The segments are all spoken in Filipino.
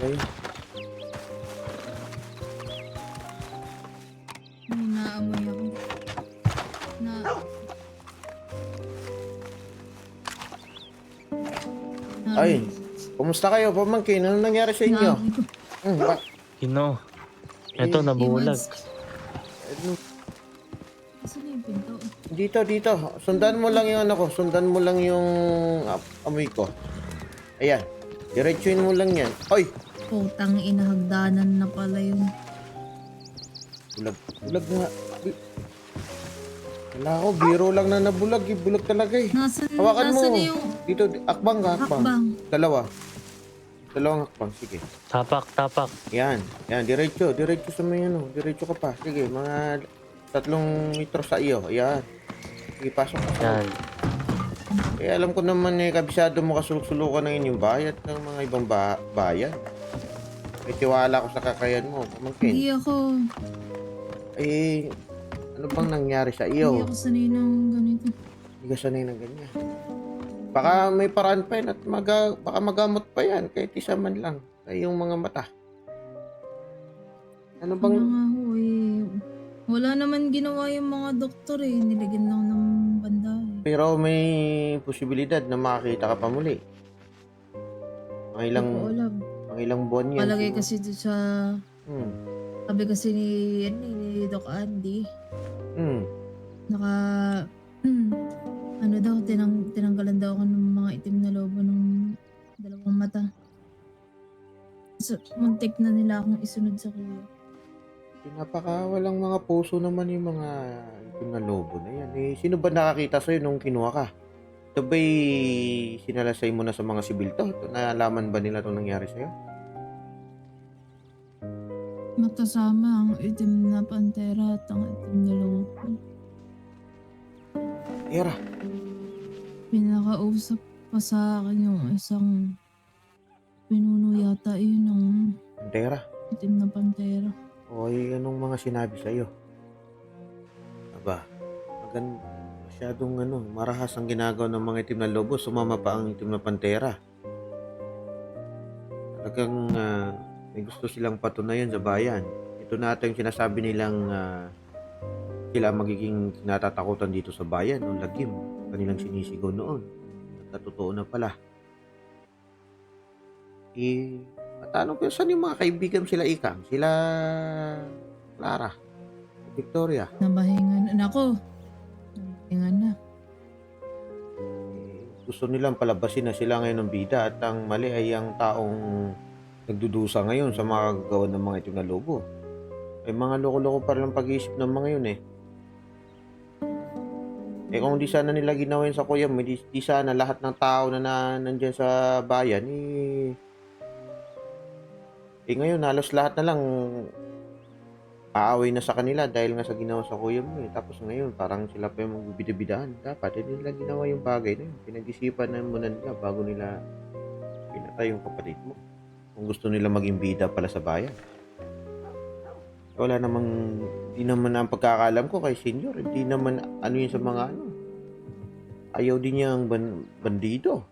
Ay, May naamoy ako. Na... Ay. kumusta kayo, pamangkin? Ano nangyari sa inyo? Hmm, ba- Hino. Ito, nabulag. ano, Saan na yung pinto? Dito, dito. Sundan mo lang yung ano ko. Sundan mo lang yung ah, amoy ko. Ayan. Diretsuin mo lang yan. Oy! Putang inahagdanan na pala yung... Bulag. Bulag nga. Wala ako. Biro lang na nabulag. eh. Bulag talaga eh. Nasaan, Hawakan mo. nasaan na yung Dito. di- Akbang ka. Akbang. hakbang? Dalawa. Dalawang akbang. Sige. Tapak, tapak. Yan. Yan. Diretso. Diretso sa may ano. Diretso ka pa. Sige. Mga tatlong metro sa iyo. Ayan. Sige. Pasok ka. Yan. Eh, alam ko naman eh, kabisado mo kasulok-sulukan ng inyong bayad ng mga ibang ba bayan. May tiwala ko sa kakayan mo, pamangkin. Hindi ako... Eh, ano bang nangyari sa Hindi iyo? ako sanay ng ganito. Hindi ka sanay ng ganyan. Baka may paraan pa yan at maga, baka magamot pa yan kahit isa man lang sa iyong mga mata. Ano bang... Ano nga ho eh. Wala naman ginawa yung mga doktor eh. Nilagyan lang ng banda eh. Pero may posibilidad na makakita ka pa muli. Mga ilang, Hindi ko alam. Mga ilang buwan yan. Palagay siguro. kasi doon sa... Hmm. Sabi kasi ni, ano, eh, ni Doc Andy. Hmm. Naka... Hmm, ano daw, tinang, tinanggalan daw ako ng mga itim na lobo ng dalawang mata. So, muntik na nila akong isunod sa kuya. Napaka walang mga puso naman yung mga itim na lobo na yan. Eh, sino ba nakakita sa'yo nung kinuha ka? Ito ba'y sinalasay mo na sa mga sibil to? Ito, Nalaman ba nila itong nangyari sa'yo? Magkasama ang itim na pantera at ang itim na lobo. Era, Pinakausap pa sa akin yung isang pinuno yata yun ng Pantera. itim na pantera. O ay anong mga sinabi sa'yo? Aba, magan masyadong ano, marahas ang ginagawa ng mga itim na lobo. Sumama pa ang itim na pantera. Talagang ah, may gusto silang patunayan sa bayan. Ito na ata yung sinasabi nilang ah, sila magiging kinatatakutan dito sa bayan. Ang lagim. Kanilang sinisigaw noon. Natotoo na pala. Eh, matanong ko saan yung mga kaibigan sila Ikang? Sila Clara, Victoria. Nabahingan. Nako. Gusto nilang palabasin na sila ngayon ng bida at ang mali ay ang taong nagdudusa ngayon sa mga kagagawa ng mga itim na lobo. Ay mga loko-loko pa rin ang pag-iisip ng mga yun eh. Eh kung di sana nila ginawa yun sa kuya mo, di, di sana lahat ng tao na, na nandyan sa bayan, eh, eh ngayon halos lahat na lang aaway na sa kanila dahil nga sa ginawa sa kuya mo eh. Tapos ngayon parang sila pa yung magbibidabidaan. Dapat hindi nila ginawa yung bagay na yun. Pinag-isipan na muna nila bago nila pinatay yung kapatid mo. Kung gusto nila maging bida pala sa bayan. Wala namang, di naman ang pagkakalam ko kay senior. Hindi naman ano yun sa mga ano. Ayaw din niya ang ban- bandido.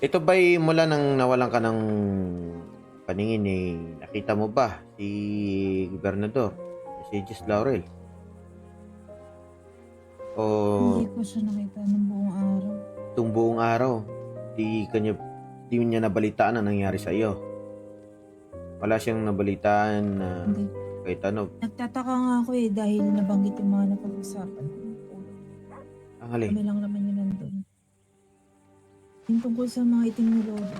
Ito ba'y mula nang nawalan ka ng paningin eh, nakita mo ba si Gobernador, si Jess Laurel? O Hindi ko siya nakita ng buong araw. itong buong araw, di kanya di niya nabalitaan ang nangyari sa iyo. Wala siyang nabalitaan na Hindi. kahit ano. Nagtataka nga ako eh dahil nabanggit yung mga napag-usapan. Ang hali. Kami lang naman yun nandun. Yung tungkol sa mga itim na lobo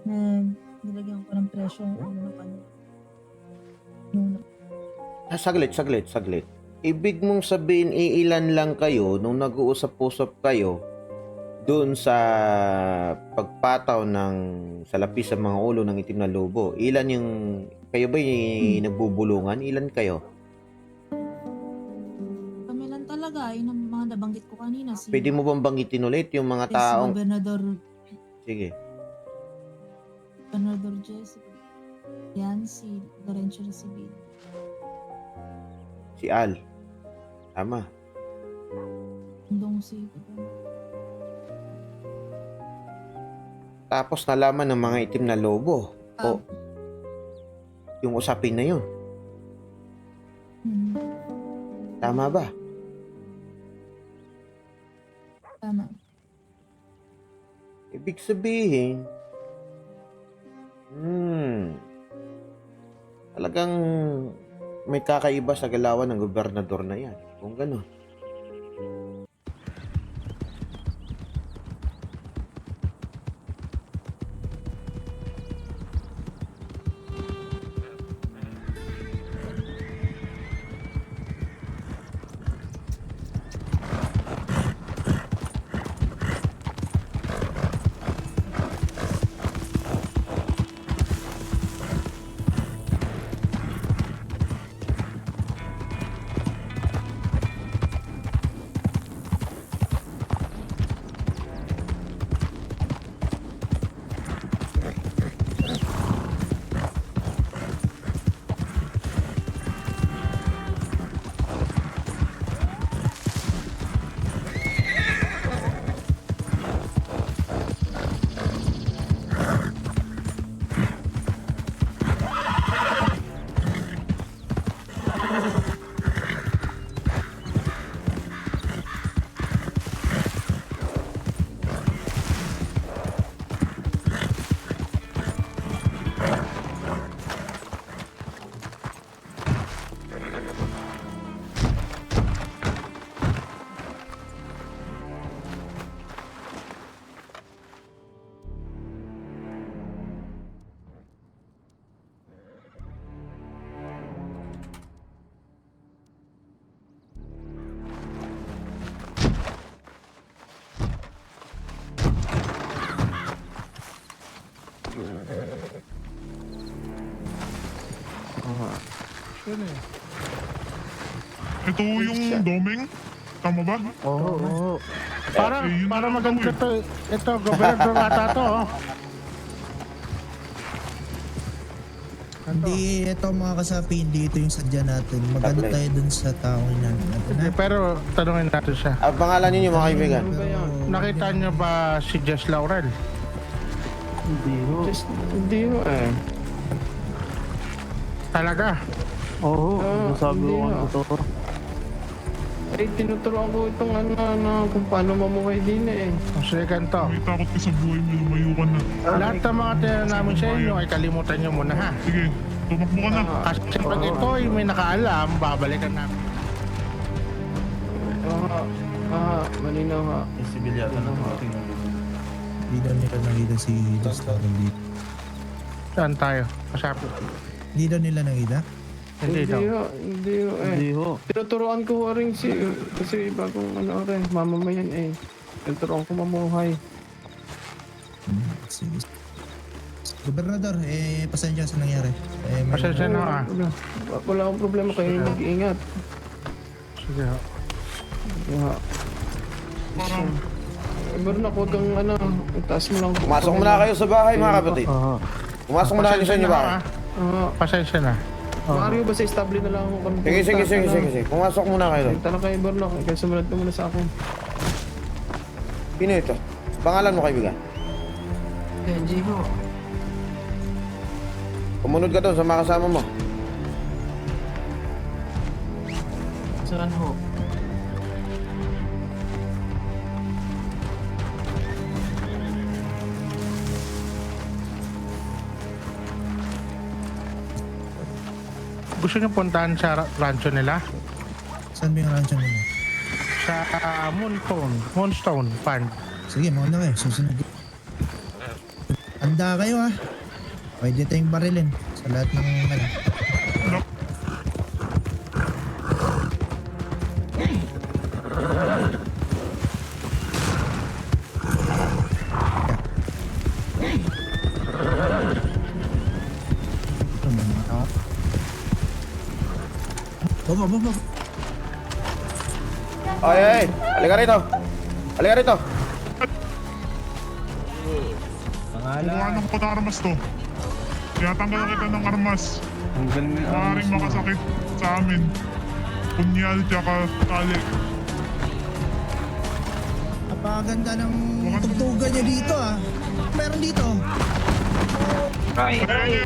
na nilagyan ko ng presyo ang ulo ng kanila. Nung Ah, saglit, saglit, saglit. Ibig mong sabihin, iilan lang kayo nung nag-uusap-usap kayo doon sa pagpataw ng salapi sa mga ulo ng itim na lobo. Ilan yung... Kayo ba yung nagbubulungan? Ilan kayo? kami lang talaga, yun ang mga nabanggit ko kanina. Si, Pwede mo bang banggitin ulit yung mga si taong... Gobernador, Sige. Gobernador Jessica. Yan, si Lorenzo Recibid. Si Al. Tama. Dong si Tapos nalaman ng mga itim na lobo O, yung usapin na yun. Hmm, Tama ba? tama. Ibig sabihin, hmm, talagang may kakaiba sa galawan ng gobernador na yan. Kung gano'n. Ito yung doming? Tama ba? Oo, oo. Para, Eh, yun para na lang maganda ako to. Ito, gobernador ata to. Oh. Hindi, ito mga kasapi, hindi ito yung sadya natin. Magano Taglay. tayo dun sa tao natin. Hindi, pero tanungin natin siya. Ang pangalan ninyo mga kaibigan? Nakita niyo ba si Jess Laurel? Hindi ho. Just, hindi ho eh. Talaga? Ah, Oo, oh, sabi hindi ko nga. ano to. Ay, tinuturuan ko itong ano na kung paano mamuhay din eh. O sige ganito. May takot ka sa buhay mo, lumayo ka na. Lahat ng mga tinanong namin sa inyo ay kalimutan niyo muna ha. Sige, tumakbo ka na. Ah, Kasi pag ito ay may nakaalam, babalikan namin. ah, ah, malinaw ha. Hindi daw nila nakita si Just Lauren dito. Saan tayo? Kasapi. Hindi daw nila nakita? Hindi Hindi daw. ho, hindi ho eh. Hindi ho. Tinuturuan ko ho rin si, kasi bagong ano rin, mamamayan eh. Tinuturuan ko mamuhay. Hmm, sige. Gobernador, eh, pasensya sa nangyari. Eh, may- Pasensya na ah. Wala, wala akong problema kayo mag-iingat. Sige ho. Yeah. Parang, Eh, Bernard, huwag kang ano, itaas mo lang. Pumasok muna kayo sa bahay mga kapatid. Oo. Pumasok muna kayo sa inyo na, bahay. ah. Ah, Pasensya na. Mario ba sa estable na lang ako kung Sige, sige, sige, sige, sige. Pumasok muna kayo doon. Punta na kayo, Bernard. Ikaw sumunod ka muna sa akin. Sino ito? Pangalan mo kaibigan? Benji ho. Kumunod ka doon sa mga kasama mo. Saan ho? Gusto niyo puntahan sa ra- rancho nila? Saan ba yung rancho nila? Sa uh, Moonstone, Moonstone Farm. Sige, mauna kayo. Susunod. Handa kayo ha. Pwede tayong barilin sa lahat ng ano. Baba, baba. Ay, ay, ay. Halika rito. Halika rito. kukuha ko ng armas to. Kaya tanggalan kita ng armas. Maaaring makasakit sa amin. Punyal tsaka tali. Napakaganda ng tugtugan niya dito ah. Meron dito.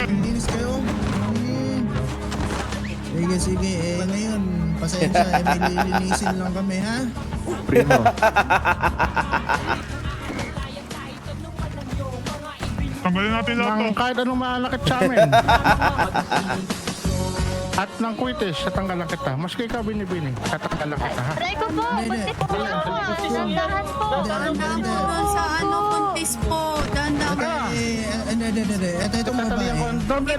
Linis kayo. Sige, sige. Eh, ngayon, pasensya. Eh, may lilinisin lang kami, ha? Primo. Tanggalin natin lahat to. Kahit anong malakit sa amin. At ng kwitis, tatanggalan kita. Maski ikaw binibini, tatanggalan kita ha. Aray ko po, buntis po ako. Dahan po. Dahan po doon sa ano, puntis po. Dahan Eh, hindi, hindi, hindi. Ito, itong Tatabi babae. ako, doble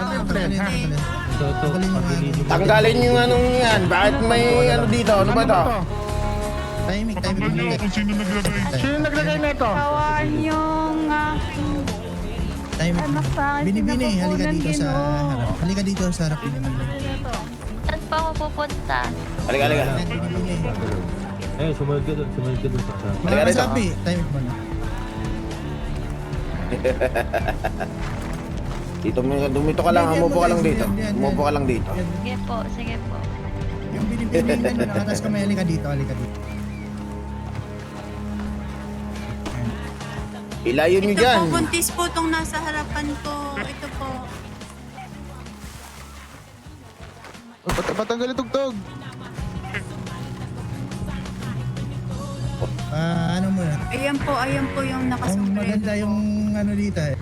yung ano. Tanggalin yung anong yan. Bakit may ano dito? Ano ba to? Timing, timing. Tanggal nyo kung sino naglagay. Sino naglagay nito? Kawan yung aking Timing. anak sa akin. Binibini, halika dito sa harap. Halika dito sa harap. Saan pa ako pupunta? Halika, halika. Binibini. Eh, sumunod ka doon, sumunod ka doon sa. Mga Halika rito. timing mo na. Dito, mo- dumito ka lang. Yan, yan, Umupo ka lang dito. yan, yan, Umupo ka lang dito. Yan, Sige po, sige po. Yung binibini, ano, nakatas kamay, halika dito, halika dito. Ilayo nyo Ito dyan. po, buntis po itong nasa harapan ko. Ito po. Patanggal yung tugtog. Ah, ano mo na? Ayan po, ayan po yung Ang maganda yung ano dito eh.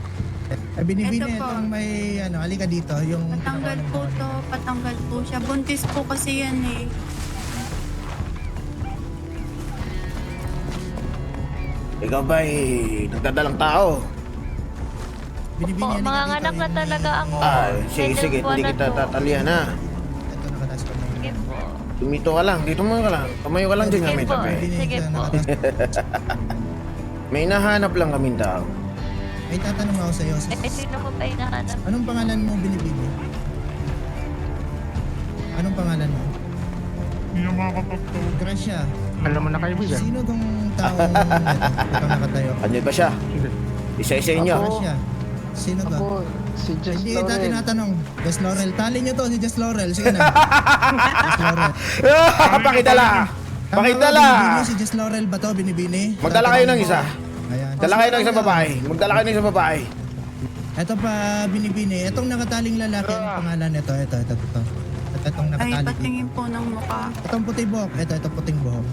Eh, binibini Ito po. itong may ano, halika dito. Yung Patanggal po to, patanggal po siya. Buntis po kasi yan eh. Ikaw ba eh, nagdadalang tao? Binibini, Po, halika mga dito, anak na yung- talaga ako. Ah, sige, May sige. Hindi kita to. tatalian ha. Ito nakatas kamay. Sige po. Dumito ka lang. Dito mo ka lang. Tumayo ka lang dyan Sige kami po. tabi. Binibini, Sige ito, po. May nahanap lang kaming tao. May tatanong ako sa iyo. Eh, sino ko pa hinahanap? Anong pangalan mo binibini? Anong pangalan mo? Hindi niya makakapagtawag. Gracia. Alam mo na kaibigan. Sino tong taong ito? Nakatayo. Ano ba siya? Isa-isa inyo. Gracia. Sino to? Ako, si Jess Hindi kita Laurel. tinatanong. Jess Laurel. Tali niyo to si Jess Laurel. Sige na. Jess Laurel. Pakidala! Tama ba, Pakidala! Binibini si Jess Laurel ba to? Binibini? Magdala kayo ng isa. Ayan. Dala kayo ng isang babae. Magdala kayo ng isang babae. Ito pa, binibini. Itong nakataling lalaki, ang pangalan nito. Ito, ito, ito. Ito, itong Ay, nakataling. patingin po ng mukha. Itong puti buhok. Ito, ito puting buhok.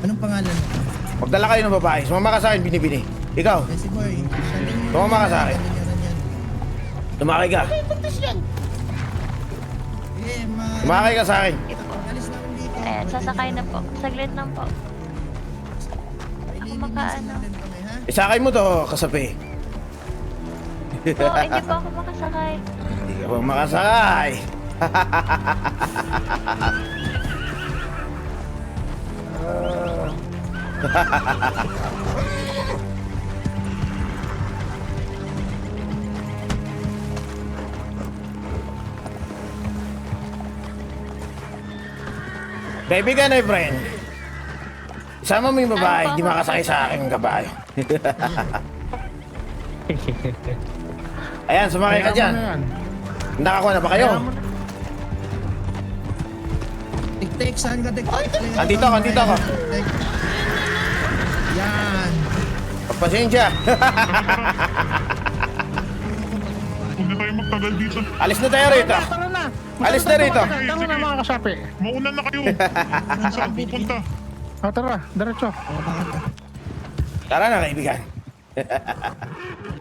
Anong pangalan nito? Magdala kayo ng babae. Sumama ka sa akin, binibini. Ikaw, Eh, si Boy. Tumama ka sa akin. Tumakay ka. Sige, ma... Tumakay ka sa akin. Sige po. Alis na kami dito. Ayan, sasakay na po. Saglit lang po. Ako makaano. Isakay mo to, kasapi. Po, hindi po ako makasakay. Hindi ka pa makasakay. Kaibigan ay friend. Isama mo yung babae, hindi makasakay sa aking kabayo. Ayan, sumakay ka dyan. Nakakuha na ba kayo? Tik-tik, saan ka tik-tik? Andito ako, andito ako. Yan. Pagpasensya. Huwag na tayo magtagal dito. Alis na tayo rito. Tara na. Alis na rito. Tara na mga kasapi. Mauna na kayo. Kung saan pupunta. O tara, diretso. Tara na, kaibigan.